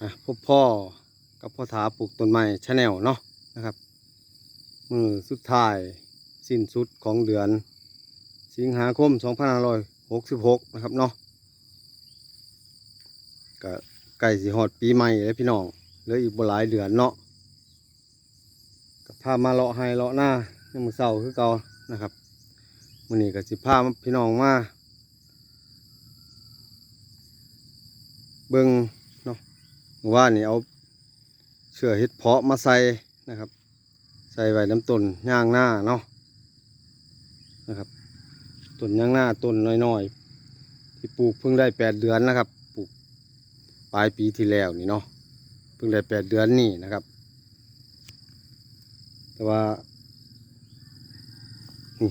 อะพบพ่อกับพ่อถาปลูกต้นไม้ชาแนลเนาะนะครับมือสุดท้ายสิ้นสุดของเดือน สิงหาคม 2566 นะครับเนาะก็ใกล้สิฮอดปีใหม่แล้วพี่น้องเหลืออีกบ่หลายเดือนเนาะก็พามาเลาะให้เลาะหน้าในมือเสาคือเก่านะครับมื้อนี้ก็สิพาพี่น้องมาเบิ่ง ว่านี่เอาเชือเห็ดเพาะมาใส่นะครับ ใส่ไว้น้ำต้นย่างหน้าเนาะนะครับต้นย่างหน้าต้นน้อยๆที่ปลูกเพิ่งได้แปดเดือนนะครับปลูกปลายปีที่แล้วนี่เนาะเพิ่งได้แปดเดือนนี่นะครับ แต่ว่านี่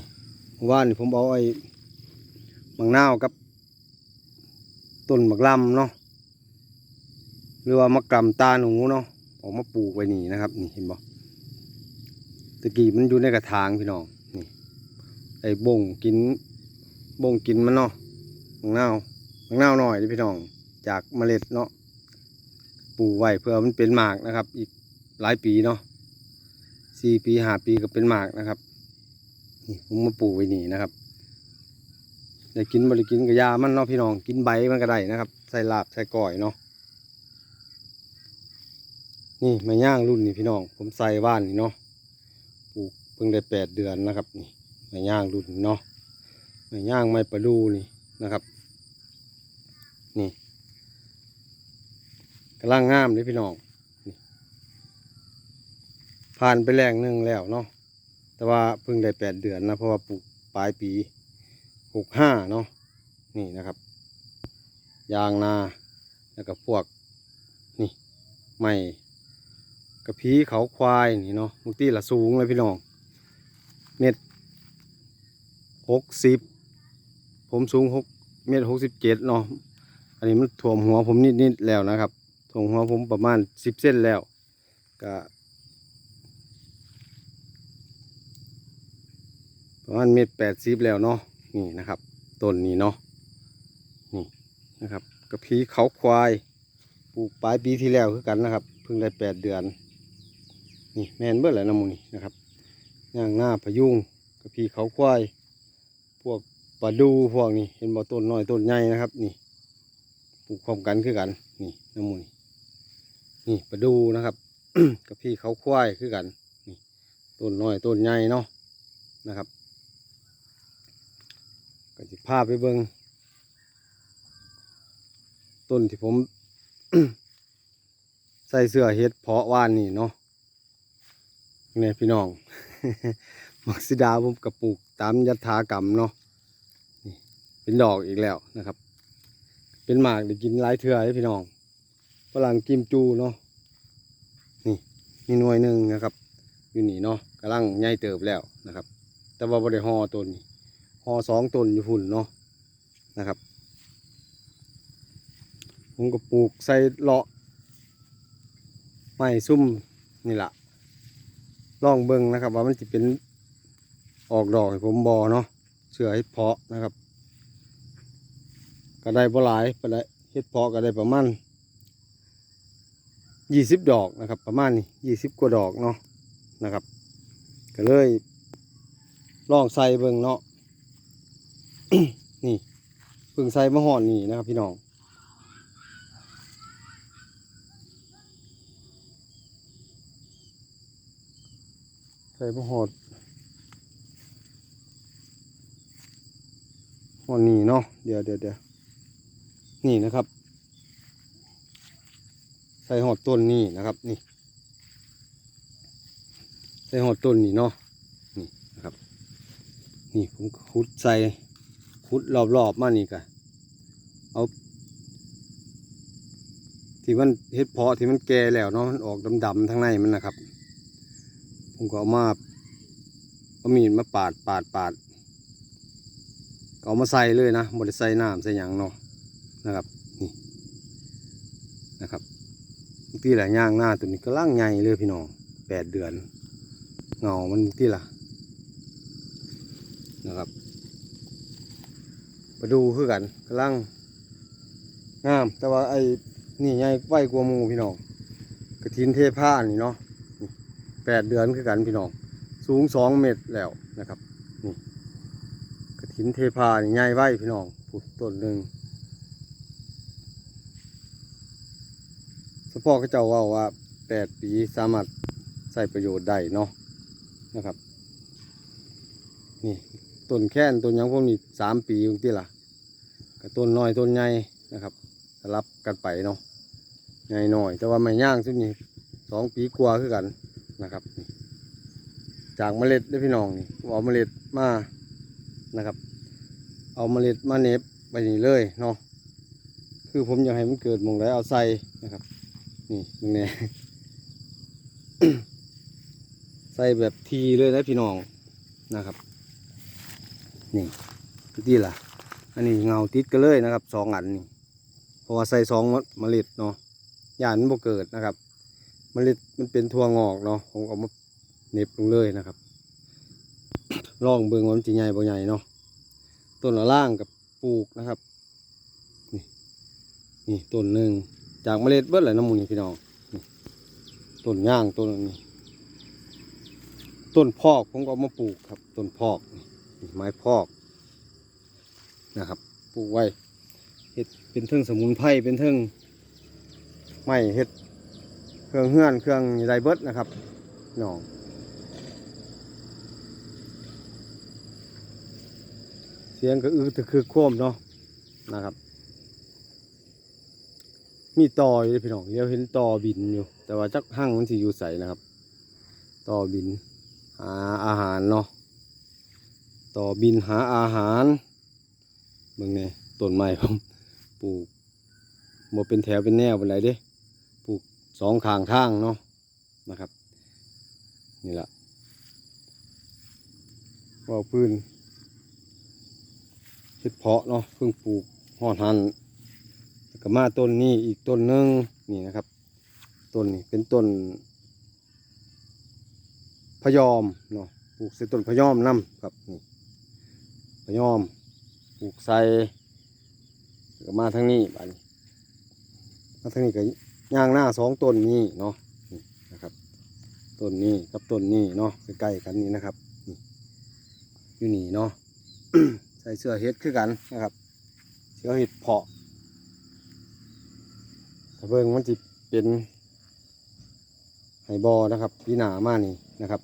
เมื่อว่านนี่ผมเอาไอ้มังนาวกับต้นมักลำเนาะ หรือว่ามะกำตาหนูเนาะออกมาปลูกไว้นี่นะครับ นี่เห็นบ่ตะกี้มันอยู่ในกระถางพี่น้องนี่ไอ้บ่งกินบ่งกินมันเนาะมังนาวมังนาวหน่อยดิพี่น้อง จากเมล็ดเนาะปลูกไว้เพื่อมันเป็นหมากนะครับ อีกหลายปีเนาะสี่ปีห้าปีก็เป็นหมากนะครับนี่ผมมาปลูกไว้นี่นะครับได้กินบริกินกับยามันเนาะพี่น้องกินใบมันก็ได้นะครับ ใส่ลาบใส่ก้อยเนาะ นี่ไม่ย่างรุ่นนี่พี่น้อง ผมใส่บ้านนี่เนาะปลูกเพิ่งได้แปดเดือนนะครับ นี่ไม่ย่างรุ่นเนาะไม่ย่างไม่ประดูนี่นะครับ นี่กำลังงามเลยพี่น้องผ่านไปแรงนึ่งแล้วเนาะแต่ว่าเพิ่งได้แปดเดือนนะเพราะว่าปลูกปลายปีหกห้าเนาะนี่นะครับ ยางนาแล้วก็พวกนี่ไม่ กระพี้เขาควายนี่เนาะมุกตี้ละสูงเลยพี่น้องเม็ดหกสิบผมสูงหกเมตรหกสิบเจ็ดเนาะอันนี้มันถ่วมหัวผมนิดๆแล้วนะครับถ่วมหัวผมประมาณสิบเส้นแล้วก็ประมาณเมตรแปดสิบแล้วเนาะนี่นะครับต้นนี้เนาะนี่นะครับกระพีเขาควายปลูกปลายปีที่แล้วคือกันนะครับ เพิ่งได้แปดเดือน นี่แมนเบิดแล้วนะหมูนี่นะครับย่างหน้าพยุงกระพีเขาควาย พวกปลาดูพวกนี้เห็นบ่ต้นน้อยต้นใหญ่นะครับ นี่ปลูกพร้อมกันคือกัน นี่น้ำมูนี่นี่ปลาดูนะครับกระพีเขาควายคือกันนี่ต้นน้อยต้นใหญ่เนาะนะครับก็จะพาไปเบิงต้นที่ผม ใส่เสื้อเฮ็ดเพาะว่านนี่เนาะ นี่พี่น้อง มักซิดาผมกระปลูกตามยัถากรรมเนาะนี่เป็นดอกอีกแล้วนะครับ เป็นหมากได้กินหลายเทื่อเลยพี่น้องฝรั่งกิมจูเนาะนี่มีหน่วยหนึ่งนะครับ อยู่นี่เนาะกำลังใหญ่เติบแล้วนะครับ แต่ว่าบริหอต้นนี่ห่อสองต้นอยู่ฝุ่นเนาะนะครับผมก็ปลูกใส่เลาะไม้ซุ่มนี่แหละ ลองเบิ่งนะครับ ว่ามันจะเป็นออกดอกผมบอเนาะเสือให้เพาะนะครับ ก็ได้บ่หลายก็ได้เฮ็ดเพาะก็ได้ประมาณยี่สิบดอกนะครับ ประมาณนี้ยี่สิบกว่าดอกเนาะนะครับ ก็เลยลองใส่เบิ่งเนาะนี่เพิ่งใส่มะฮอนนี่นะครับ พี่น้อง ส่มะฮอดฮอนี่เนาะเดี๋ยวเดี๋ยวเดี๋ยวนี่นะครับ ใส่หอดต้นนี่นะครับ นี่ ใส่หอดต้นนี่เนาะนี่นะครับ นี่ผมขุดใส่ขุดรอบๆมานี่กะเอา ที่มันเฮ็ดเพาะที่มันแก่แล้วเนาะมันออกดำๆทั้งในมันนะครับ ผมก็เอามาเอามีดมาปาดปาดปาดก็เอามาใส่เลยนะบริใส่น้ำใส่หยังเนาะนะครับนี่นะครับที่หละย่างหน้าตัวนี้ก็ล่างใหญ่เลยพี่น้องแปดเดือนเงามันที่ละนะครับมาดูคือกันกำลังงาม แต่ว่าไอ้นี่ใหญ่ไวกว่ามูพี่น้องกระถินเทผ้านี่เนาะ แปดเดือนคือกันพี่น้อง สูงสองเมตรแล้วนะครับ นี่กระถินเทผ้านี่ใหญ่ไว้พี่น้องปุดต้นหนึ่งสปอก็เจ้าว่าว่าแปดปีสามารถใส่ประโยชน์ได้เนาะนะครับ นี่ต้นแค้นต้นยังพวกนี้สามปีตรงที่ล่ะกับต้นน้อยต้นใหญ่นะครับสลับกันไปเนาะใหญ่หน่อย แต่ว่าไม่ย่างซุมนี้สองปีกว่าคือกัน นะครับ จากเมล็ดได้พี่น้องนี่เอาเมล็ดมานะครับ เอาเมล็ดมาเน็บไปนี่เลยเนาะคือผมอยากให้มันเกิดมองได้เอาใส่นะครับ นี่มึงเนี่ยใส่แบบทีเลยนะพี่น้องนะครับ นี่ที่ล่ะ อันนี้เงาติดกันเลยนะครับสองอันนี่เพราะว่าใส่สองเมล็ดเนาะยานมันบ่เกิดนะครับ เมล็ดมันเป็นทั่วงอกเนาะผมเอามาเน็บลงเลยนะครับลองเบิ่งว่ามันจะใหญ่บ่ใหญ่เนาะต้นละล่างกับปลูกนะครับ นี่นี่ต้นหนึ่งจากเมล็ดเบิดเลยน้ำมูนี่พี่น้องนี่ต้นย่างต้นนี้ต้นพอกผมก็เอามาปลูกครับต้นพอกนี่ไม้พอกนะครับปลูกไว้เฮ็ดเป็นเทิงสมุนไพรเป็นเทิงไม้เฮ็ด เครื่องเฮือนเครื่องไรเบิดนะครับน้องเสียงก็อือตะคือโครมเนาะนะครับ มีต่ออยู่เด้อพี่น้องเดี๋ยวเห็นต่อบินอยู่ แต่ว่าจักหั่งมันสิอยู่ใสนะครับ ต่อบินหาอาหารเนาะต่อบินหาอาหารเบิ่งเนี่ยต้นไม้ผมปลูกบ่เป็นแถวเป็นแนวเป็นไรเด้ สองข้างทางเนาะนะครับ นี่แหละว่าพื้นเห็ดเพาะเนาะเพิ่งปลูกหอดหันก็มาต้นนี้อีกต้นหนึ่งนี่นะครับต้นนี้เป็นต้นพยอมเนาะปลูกใส่ต้นพยอมนํครับนี่พยอมปลูกใส่ก็มาทางนี้บานมาทางนี้ก็ ย่างหน้าสองต้นนี้เนาะนะครับต้นนี้กับต้นนี้เนาะใกล้ๆกันนี่นะครับอยู่นี่เนาะใส่เสื้อเฮ็ดคือกันนะครับ เสื้อเฮ็ดเพาะถ้าเบิ่งมันจะเป็นไฮบอนะครับพี่หนามานี่นะครับ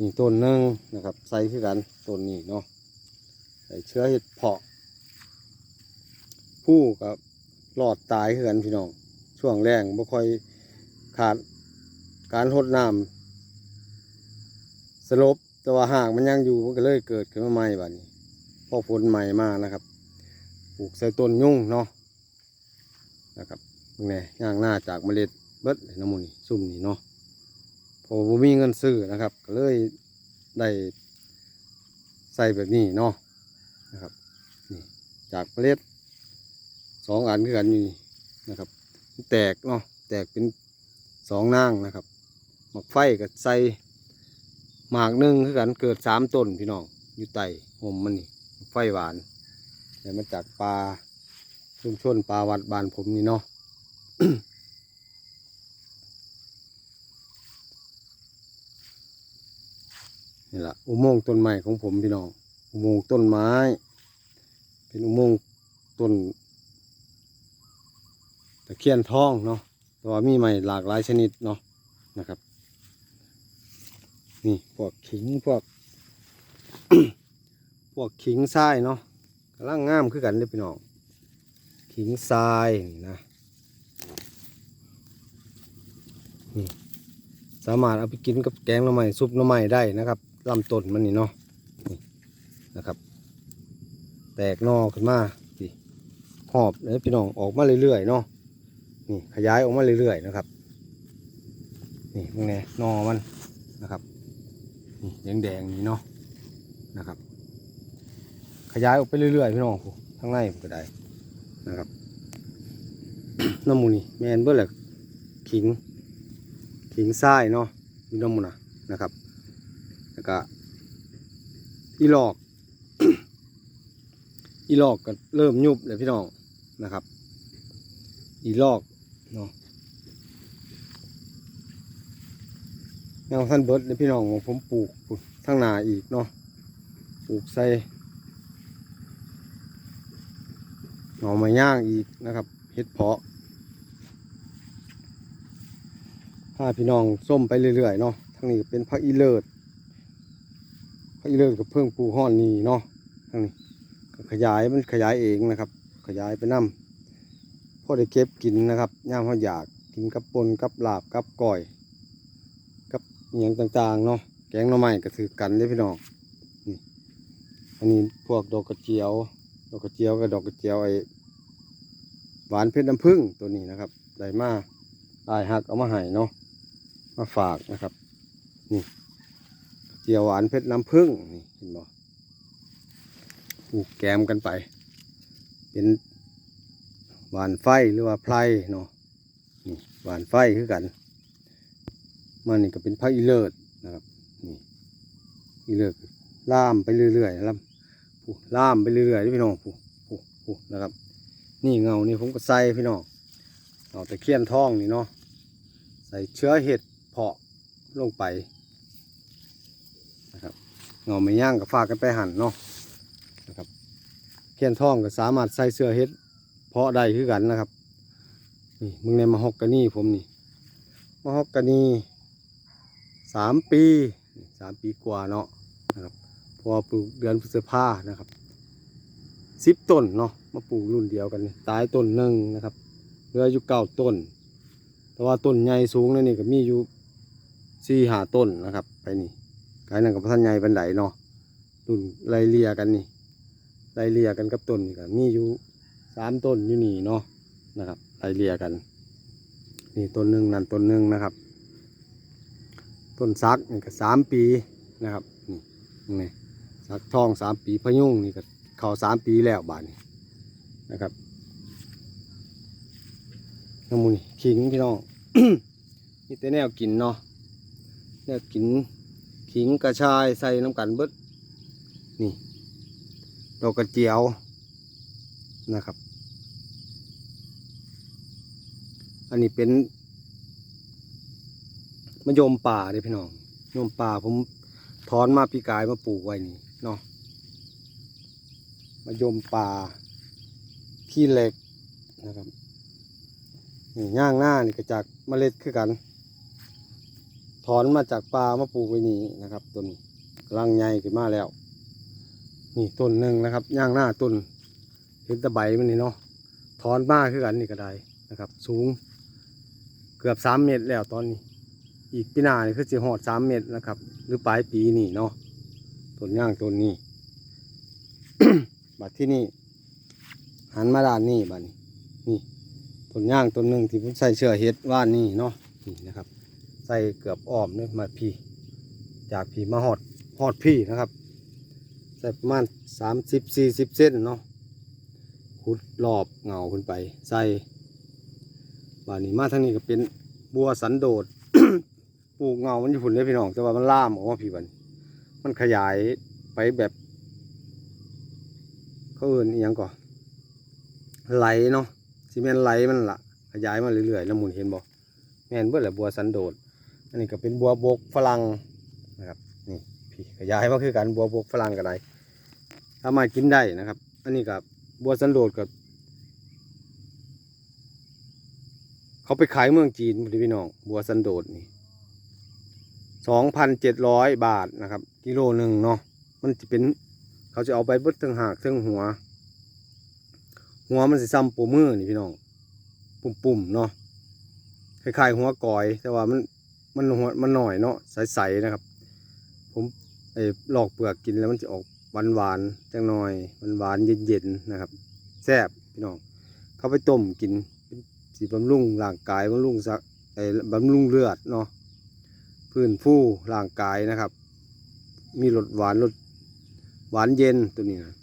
นี่ต้นหนึ่งนะครับใส่คือกันต้นนี้เนาะใส่เชื้อเห็ดเพาะผู้กับหลอดตายคือกันพี่น้อง ช่วงแรงบ่ค่อยขาดการหดน้ำสลบแต่ว่าหากมันยังอยู่มันก็เลยเกิดขึ้นมาใหม่บัดนี้พอฝนใหม่มานะครับปลูกใส่ต้นยุ่งเนาะนะครับนี่ย่างหน้าจากเมล็ดเบิดน้ำมูนี่ซุ่มนี่เนาะพอผมมีเงินซื้อนะครับก็เลยได้ใส่แบบนี้เนาะนะครับนี่จากเมล็ดสองอันคือกันนี่นะครับ แตกเนาะแตกเป็นสองนางนะครับหมักไฟกับใส่หมากหนึ่งคือกันเกิดสามต้นพี่น้องอยู่ใต้ห่มมันนี่ไฟหวานแต่มาจากปลาชุมชนปลาวัดบานผมนี่เนาะนี่แหละอุโมงค์ต้นไม้ของผมพี่น้องอุโมงค์ต้นไม้ เป็นอุโมงค์ต้น เคียนทองเนาะแต่ว่ามีไม้หลากหลายชนิดเนาะนะครับ นี่พวกขิงพวก พวกขิงทรายเนาะกำลังงามคือกันเลยพี่น้องขิงทรายนี่นะนี่สามารถเอาไปกินกับแกงหน่อไม้ซุปหน่อไม้ได้นะครับลำต้นมันนี่เนาะนี่นะครับ แตกหนอขึ้นมาหอบเลยพี่น้องออกมาเรื่อยๆเนาะ นี่ขยายออกมาเรื่อยๆนะครับ นี่มึงไงนอมันนะครับนี่แดงๆนี่เนาะนะครับ ขยายออกไปเรื่อยๆพี่น้องผู้ทั้งในก็ได้นะครับน้ำมูนี่แมนเบื่อแหละขิงขิงทรายเนาะอยู่น้ำมูนะนะครับแล้วก็อีหลอกอีหลอกก็เริ่มยุบเลยพี่น้องนะครับออีลอก เนาะแนวท่านเบิร์ดเนี่ยพี่น้องของผมปลูกทั้งนาอีกเนาะปลูกใส่หน่อไม้ย่างอีกนะครับเห็ดเพาะพาพี่น้องส้มไปเรื่อยๆเนาะทั้งนี้เป็นผักอีเลิศผักอีเลิศกับเพิ่งปูห่อนนี่เนาะทั้งนี้ขยายมันขยายเองนะครับ ขยายไปน้ำ พอได้เก็บกินนะครับย่ามเขาอยากกินกับปนกับลาบกับก้อย กับอหย่างต่างๆเนาะแกงหน่อไม้ก็ถือกันเลยพี่น้องอันนี้พวกดอกกระเจียว ดอกกระเจียวกับดอกกระเจียวไอ้หวานเพชรน้ำผึ้งตัวนี้นะครับได้มาได้หักเอามาให้เนาะมาฝากนะครับนี่กระเจียวหวานเพชรน้ำผึ้งนี่เห็นบ่ปลูกแกมกันไป เป็น หวานไฟหรือว่าไพรเนาะนี่หวานไฟคือกัน มันนี่ก็เป็นพระอีเลิศนะครับนี่อีเลิศล่ามไปเรื่อยๆนะครับผู้ล่ามไปเรื่อยๆพี่น้องผู้ผู้ผู้นะครับ นี่เงานี่ผมก็ใส่พี่น้องเอาตะเคียนทองนี่เนาะใส่เชื้อเห็ดเพาะลงไปนะครับเงาไม่ย่างกับฝากกันไปหั่นเนาะนะครับเคียนทองก็สามารถใส่เสื้อเห็ด เพาะได้คือกันนะครับ นี่มึงในมาฮอกกานี่ผมนี่มาฮอกกานี่สามปีสามปีกว่าเนาะนะครับพอปลูกเดือนพฤษภานะครับสิบต้นเนาะมาปลูกรุ่นเดียวกันนี่ตายต้นหนึ่งนะครับเหลืออยู่เก้าต้น แต่ว่าต้นใหญ่สูงนั่นนี่ก็มีอยู่สี่หาต้นนะครับ ไปนี่กายนั่นกับพันใหญ่บันไดเนาะรุ่นไล่เลียกันนี่ไล่เลียกันกับต้นนี่ก็มีอยู่ สามต้นอยู่นี่เนาะนะครับไล่เลียกัน นี่ต้นหนึ่งนั่นต้นหนึ่งนะครับ ต้นซักนี่ก็สามปีนะครับนี่นี่ซักทองสามปีพะยุงนี่ก็เข้าสามปีแล้วบาทนี้นะครับน้ำมูนี่ขิงพี่น้องนี่แต่แนวกินเนาะแนวกินขิงกระชายใส่น้ำกันเบิดนี่ดอกกระเจียว นะครับ อันนี้เป็นมะยมป่าเด้พี่น้องมะยมป่าผมถอนมาปีกายมาปลูกไว้นี่เนาะมะยมป่าขี้เหล็กนะครับนี่ย่างหน้านี่ก็จากเมล็ดคือกัน ถอนมาจากป่ามาปลูกไว้นี่นะครับต้นกำลังใหญ่ขึ้นมาแล้ว นี่ต้นหนึ่งนะครับย่างหน้าต้น เห็นตะไบมันนี่เนาะถอนมาคือกันนี่ก็ได้นะครับ สูงเกือบสามเมตรแล้วตอนนี้ อีกปีหน้านี่คือสิหอดสามเมตรนะครับ หรือปลายปีนี่เนาะต้นย่างต้นนี้บัดที่นี่หันมาด้านนี้บัดนี้นี่ต้นย่างต้นหนึ่งที่ผมใส่เชือเฮ็ดว่านนี่เนาะนี่นะครับ ใส่เกือบอ้อมเนี่ยมาพี่ จากพี่มาหอดหอดพี่นะครับใส่ประมาณสามสิบสี่สิบเส้นเนาะ ขุดรอบเงาขึ้นไปใส่บานนี้มาทางนี้ก็เป็นบัวสันโดษปลูกเงามันอยู่ผุนเลยพี่น้องแต่ว่ามันล่ามออกมาพี่บันมันขยายไปแบบเขาเอื่นอหยังก่อไหลเนาะซีเมนไหลมันละขยายมาเรื่อยๆแล้วหมุนเห็นบ่แม่นเบิดแหละบัวสันโดษอันนี้ก็เป็นบัวบกฝรั่งนะครับนี่พี่ขยายมาคือกันบัวบกฝรั่งก็ได้ามากินได้นะครับ อันนี้กับ บัวสันโดษกับเขาไปขายเมืองจีนพี่น้อง บัวสันโดษนี่สองพันเจ็ดร้อยบาทนะครับ กิโลหนึ่งเนาะมันจะเป็น เขาจะเอาไปบดทั้งหากทั้งหัว หัวมันสิซ้ำปูมือนี่พี่น้อง ปุ่มๆเนาะคล้ายๆหัวก่อย แต่ว่ามันมันหัวมันหน่อยเนาะใสๆนะครับ ผมไอ้ลอกเปลือกกินแล้วมันจะออก หวานๆจังหน่อยหวานๆเย็นๆนะครับแซ่บพี่น้องเขาไปต้มกินสีบำรุงร่างกายบำรุงสักไอ้บำรุงเลือดเนาะพื้นฟูร่างกายนะครับ มีรสหวานรสหวานเย็นตัวนี้นะ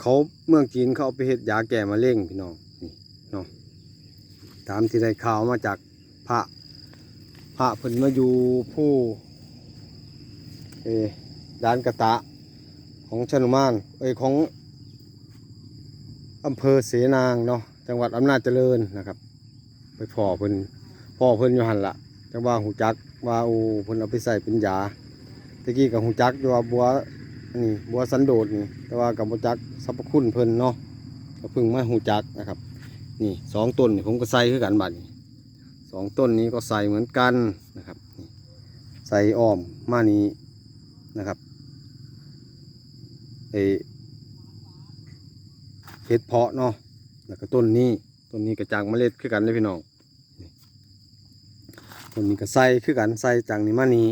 เขาเมืองจีนเขาเอาไปเฮ็ดยาแก้มะเร็งพี่น้องนี่เนาะตามที่ได้ข่าวมาจากพระพระเพิ่นมาอยู่ผู้ ด่านกระตะของชนุมานเอ้ยของอำเภอเสนางเนาะจังหวัดอำนาจเจริญนะครับ ไปพ่อเพิ่นพ่อเพิ่นอยู่หันละจังว่าหูจักว่าโอ้เพิ่นเอาไปใส่เป็นยาตะกี้กับหูจักอยู่ว่าบัวนนี้บัวสันโดษนี่แต่ว่ากับหูจักสรรพคุณเพิ่นเนาะก็เพิ่งมาหูจักนะครับ นี่สองต้นนี่ผมก็ใส่คือกันบัดนี้สองต้นนี้ก็ใส่เหมือนกันนะครับใส่อ้อมมานี้ นะครับเอเห็ดเพาะเนาะแล้วก็ต้นนี้ต้นนี้กระจังเมล็ดคือกันเลยพี่น้องต้นนี้ก็ใส่คือกันใส่จังนี้มานี้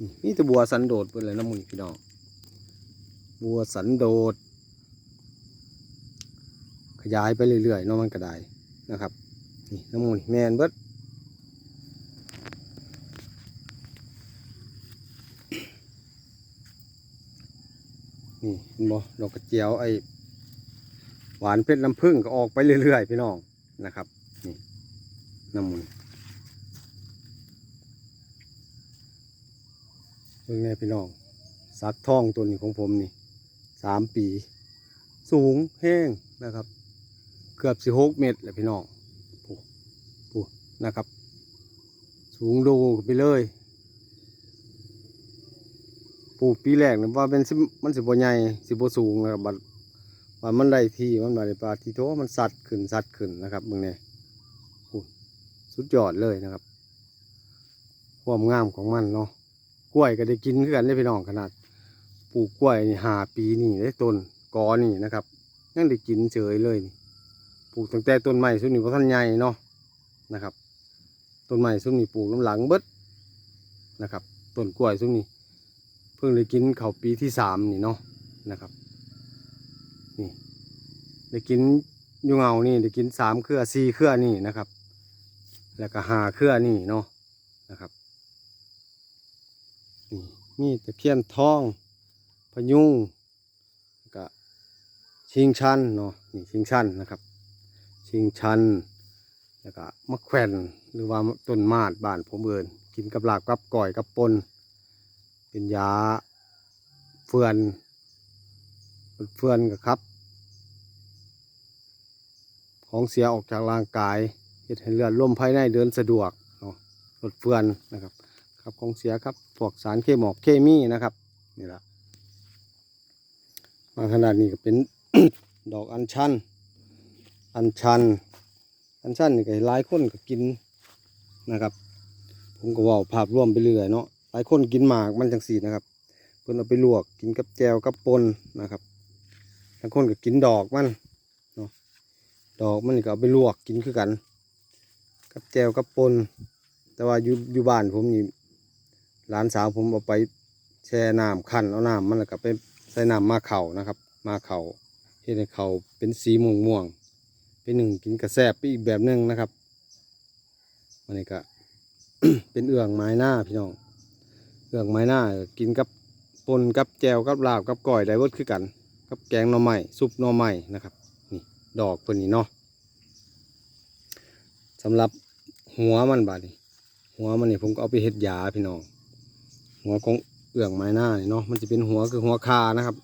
นี่นี่ตะบัวสันโดษเป็นเลยน้ำมันพี่น้องบัวสันโดษขยายไปเรื่อยๆเนาะมันก็ได้นะครับนี่น้ำมูลแมนเบิด นี่เห็นบ่ดอกกระเจียวไอ้หวานเพชรน้ำผึ้งก็ออกไปเรื่อยๆพี่น้องนะครับนี่น้ำมูลเพิ่งแน่พี่น้องสักท่องตัวนี้ของผมนี่สามปี สูงแห้งนะครับ เกือบสิหกเมตรแหละพี่น้องปูปูนะครับ สูงโดไปเลย ปลูกปีแรกเนี่ยว่าเป็นสิมันสิบใหญ่สิบสูงนะครับบัดว่ามันได้ที่มันได้ปลาที่โตมันสัดขึ้นสัดขึ้นนะครับมึงเนี่ยสุดยอดเลยนะครับความงามของมันเนาะกล้วยก็ได้กินคือกันได้พี่น้องขนาดปลูกกล้วยนี่หาปีนี่ได้ต้นกอนี่นะครับยังได้กินเฉยเลยนี่ปลูกตั้งแต่ต้นไม้สุนี้พระท่านใหญ่เนาะนะครับต้นไม้สุนี้ปลูกน้ำหลังเบิดนะครับต้นกล้วยสุนี้เพิ่งได้กินเขาปีที่สามนี่เนาะนะครับนี่ได้กินอยูเงานี่ได้กินสามเครือสี่เครือนี่นะครับ แล้วก็หาเครือนี่เนาะนะครับนี่มีตะเคียนทองพยุงแล้วก็ชิงชันเนาะนี่ชิงชันนะครับชิงชันแล้วก็มะแขวนหรือว่าต้นมาดบ้านผมเอินกินกับลาบกับก่อยกับปน เป็นยาเฟือนเฟือนกับครับ ของเสียออกจากร่างกายเฮ็ดให้เลือดล่มภายในเดินสะดวกเนาะลดเฟือนนะครับ ครับของเสียครับพวกสารเคมอกเคมีนะครับนี่แหละมาขนาดนี้ก็เป็นดอกอัญชัน อันชัน อันชันนี่ก็หลายคนก็กินนะครับ ผมก็ว่าภาพรวมไปเรื่อยเนาะ หลายคนกินหมากมันจังสีนะครับ เพิ่นเอาไปลวกกินกับแจวกับปนนะครับบางคนก็กินดอกมันเนาะดอกมันก็เอาไปลวกกินคือกัน กับแจวกับปนแต่ว่าอยู่อยู่บ้านผมนี่หลานสาวผมเอาไปแช่น้ำคั่นเอาน้ำมันแล้วก็ไปใส่น้ำมาเข่านะครับ มาเข่าเฮ็ดให้เขาเป็นสีม่วงม่วงเป็นหนึ่งกินกระแซบไปอีกแบบหนึ่งนะครับอันนี้ก็เป็นเอื่องไม้หน้าพี่น้อง เอื่องไม้หน้ากินกับปนกับแจวกับลาบกับก้อยได้เวิร์ดคือกัน กับแกงหน่อไม้ซุปหน่อไม้นะครับนี่ดอกเพิ่นนี่เนาะสำหรับหัวมันบาดนี้หัวมันนี่ผมก็เอาไปเฮ็ดยาพี่น้องหัวของเอื่องไม้หน้านี่เนาะมันจะเป็นหัวคือหัวคานะครับ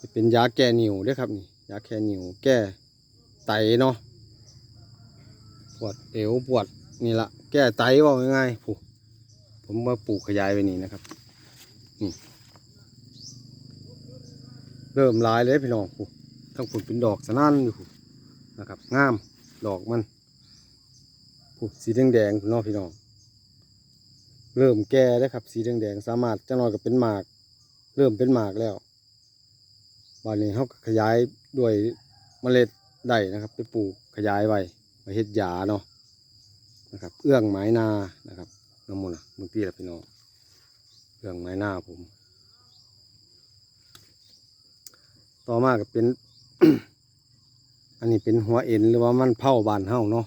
จะเป็นยาแก้นิ่วเด้วยครับนี่ยาแก้นิ่วแก้ไตเนาะปวดเอวปวดนี่ละแก้ไตว่าง่ายๆผู้ ผมมาปลูกขยายไปนี่นะครับนี่เริ่มลายเลยพี่น้องทั้งผุดเป็นดอกสนั่นอยู่นะครับงามดอกมันผู้สีแดงๆเนาะพี่น้องเริ่มแก่แล้วครับ สีแดงๆสามารถจะนอยกับเป็นหมาก เริ่มเป็นหมากแล้ววันนี้เขาขยายด้วยเมล็ดได้นะครับ ไปปลูกขยายไว้ไว้เฮ็ดยาเนาะนะครับ เอื้องไม้นานะครับ น้ำมันอะมื่อกี้แหละพี่น้องเอื้องไม้น้าผม ต่อมาก็เป็น อันนี้เป็นหัวเอ็นหรือว่ามันเผาบานเฮาเนาะ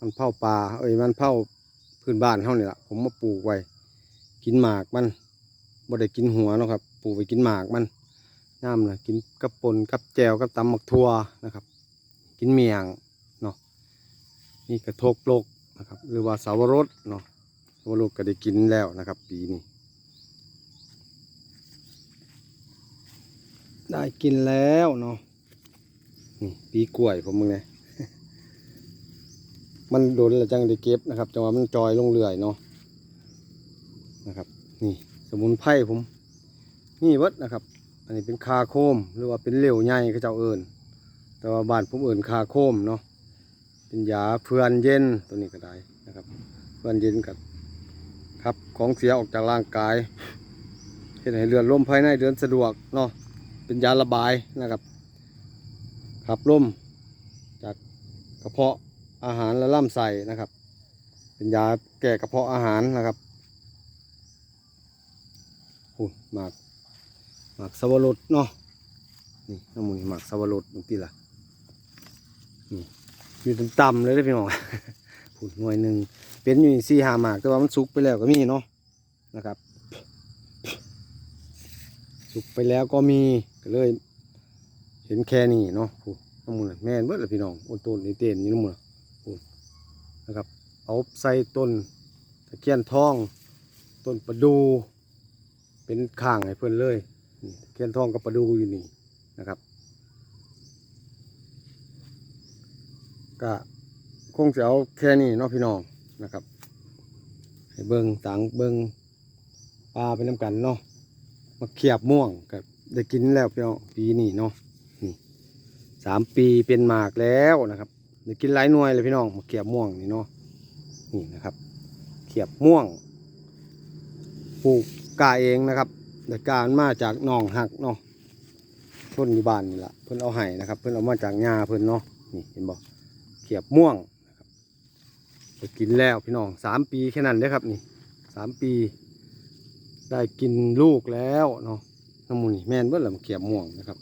มันเผาปลาเอ้ยมันเผาพื้นบ้านเฮานี่แหละผมมาปลูกไว้ กินหมากมันบ่ได้กินหัวเนาะครับ ปลูกไว้กินหมากมันน้ำนะกินกับปนกับแจวกับตำหมักทั่วนะครับ กินเมียงเนาะนี่กระทกโลกนะครับ หรือว่าสาวรสเนาะ สาวรสก็ได้กินแล้วนะครับ ปีนี้ได้กินแล้วเนาะนี่ปีกล้วยผมมึงไงมันโดนแล้วจังได้เก็บนะครับจังหวะมันจอยลงเรื่อยเนาะนะครับ นี่สมุนไพรผมนี่เบิดนะครับ อันนี้เป็นคาโคมหรือว่าเป็นเหลวใหญ่เขาเจ้าเอิญแต่ว่าบ้านผมเอิญคาโคมเนาะเป็นยาเพื่อนเย็นตัวนี้ก็ได้นะครับ เพื่อนเย็นกับ ของเสียออกจากร่างกายเห็นให้เลือดลมภายในเดินสะดวกเนาะเป็นยาระบายนะครับ ขับลมจากกระเพาะอาหารและลำไส้นะครับ เป็นยาแก้กระเพาะอาหารนะครับโอ้ยหมากหมากสวรสเนาะนี่น้ำมันหมากสวรสบางทีล่ะนี่อยู่ต่ำๆเลยได้พี่น้อง ผุดหน่วยหนึ่งเป็นอยู่สี่หาหมากแต่ว่ามันสุกไปแล้วก็มีเนาะนะครับ สุกไปแล้วก็มีก็เลย เห็นแค่นี้เนาะผู้น้ำมันแม่นเบิดเลยพี่น้องโอนต้นนี่เต้นนี่น้ำมันผู้นะครับ เอาใส่ต้นตะเคียนทอง ต้นประดู เป็นข้างให้เพื่อนเลยตะเคียนทองกับประดูอยู่นี่นะครับก็ คงจะเอาแค่นี้เนาะพี่น้องนะครับ ให้เบิงต่างเบิงปลาไปน้ำกันเนาะมาเขียบม่วงกับได้กินแล้วพี่น้องปีนี้เนาะสามปีเป็นหมากแล้วนะครับได้กินหลายหน่วยเลยพี่น้องมาเขียบม่วงนี่เนาะนี่นะครับ เขียบม่วงปลูกกาเองนะครับแต่กามันมาจากหนองหักเนาะต้นอยู่บ้านนี่ละเพิ่นเอาไห้นะครับ เพิ่นเอามาจากหญ้าเพิ่นเนาะนี่เห็นบ่เขียบม่วง ได้กินแล้วพี่น้องสามปีแค่นั้นเด้ครับนี่สามปี ได้กินลูกแล้วเนาะน้ำมูนี่แม่นเบิ่ละมเขียบม่วงนะครับ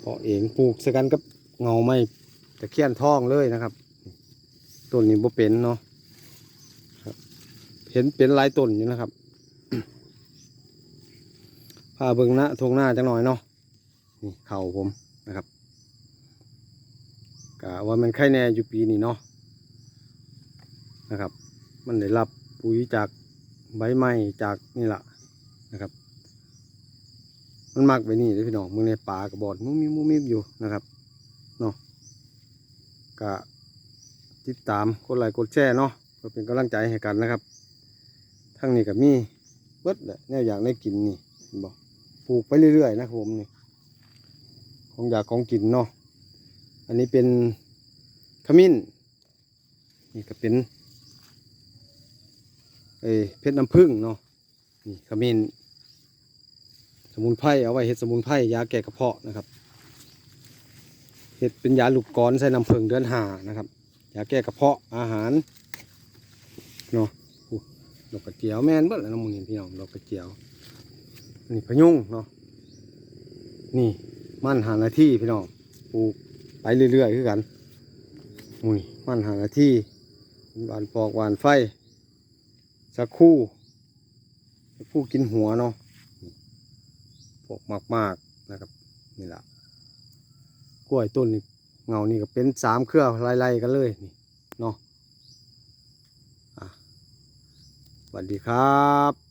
เพาะเองปลูกสกันกับเงาไม้ตะเคียนทองเลยนะครับต้นนี้บ่เป็นเนาะครับเห็นเป็นหลายต้นอยู่นะครับพาเบิ่งหน้าทงหน้าจังหน่อยเนาะนี่เข่าผมนะครับกะว่ามันไข่แน่อยู่ปีนี้เนาะ นะครับ มันได้รับปุ๋ยจากใบไม้จากนี่แหละนะครับ มันมักไปนี่เลยพี่น้องมึงในป่ากระบอดมุมมิมุมมิบอยู่นะครับเนาะกะติดตามกดไลค์กดแชร์เนาะเพื่อเป็นกำลังใจให้กันนะครับ ทั้งนี้กับมีเบิดแหละแนวอยากได้กินนี่บอกปลูกไปเรื่อยๆนะครับผมนี่ของอยากของกินเนาะอันนี้เป็นขมิ้นนี่ก็เป็น เอเพชรน้ำผึ้งเนาะนี่ขมิ้นสมุนไพรเอาไว้เฮ็ดสมุนไพรยาแก้กระเพาะนะครับเฮ็ดเป็นยาลูกกรอนใส่น้ำผึ้งเดือนหานะครับยาแก้กระเพาะอาหารเนาะดอกกระเจียวแม่นเบิดแล้วน้ำมูนี่พี่น้องดอกกระเจียวนี่พยุงเนาะนี่มั่นหาหน้าที่พี่น้องปลูกไปเรื่อยๆคือกันมุยมั่นหาหน้าที่หวานปอกหวานไฟ สักคู่สักคู่กินหัวเนาะพวกมากๆนะครับนี่แหละกล้วยต้นนี่เงานี่ก็เป็นสามเครือไล่ๆกันเลยนี่เนาะสวัสดีครับ